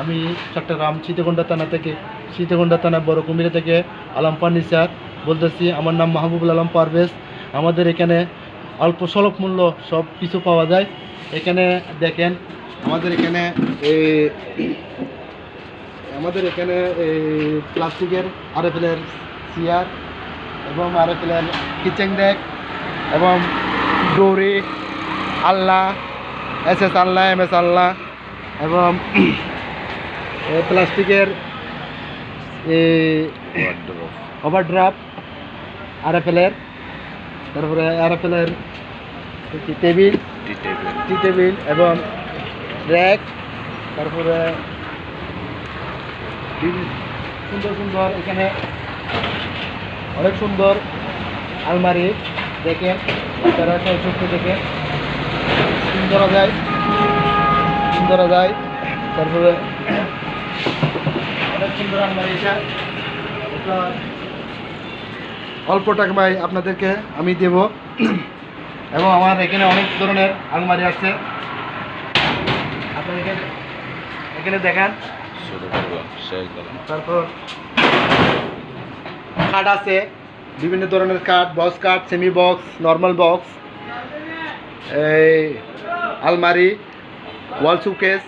আমি চট্টগ্রাম শীতগন্ডা থানা থেকে শীতগন্ডা থানা বড় কুমিরা থেকে আলম ফার্নিচার বলতেছি, আমার নাম মাহবুবুল আলম পারভেজ। আমাদের এখানে অল্প স্বল্প মূল্য সব কিছু পাওয়া যায়। এখানে দেখেন, আমাদের এখানে আমাদের এখানে এই প্লাস্টিকের আরএফএলের চেয়ার এবং আরএফএলের কিচেন ডেক এবং দৌড়ি আল্লাহ এস এস আল্লাহ এম এস আল্লাহ এবং প্লাস্টিকের ওভারড্রাফট আরএফএলের, তারপরে আরএফএলের টেবিল, টি টেবিল এবং র্যাক, তারপরে সুন্দর সুন্দর এখানে অনেক সুন্দর আলমারি দেখেন তারা চলচ্চিত্র দেখেন সুন্দর যায় সুন্দর যায় তারপরে আলমারি এটা এটা অল্প টাকায় আপনাদেরকে আমি দেব। এবং আমার এখানে অনেক ধরনের আলমারি আছে। আপনার এখানে এখানে দেখেন। তারপর কাঠ আছে। বিভিন্ন ধরনের কাঠ বক্স কাঠ সেমি বক্স নর্মাল বক্স এই আলমারি ওয়াল সুকেস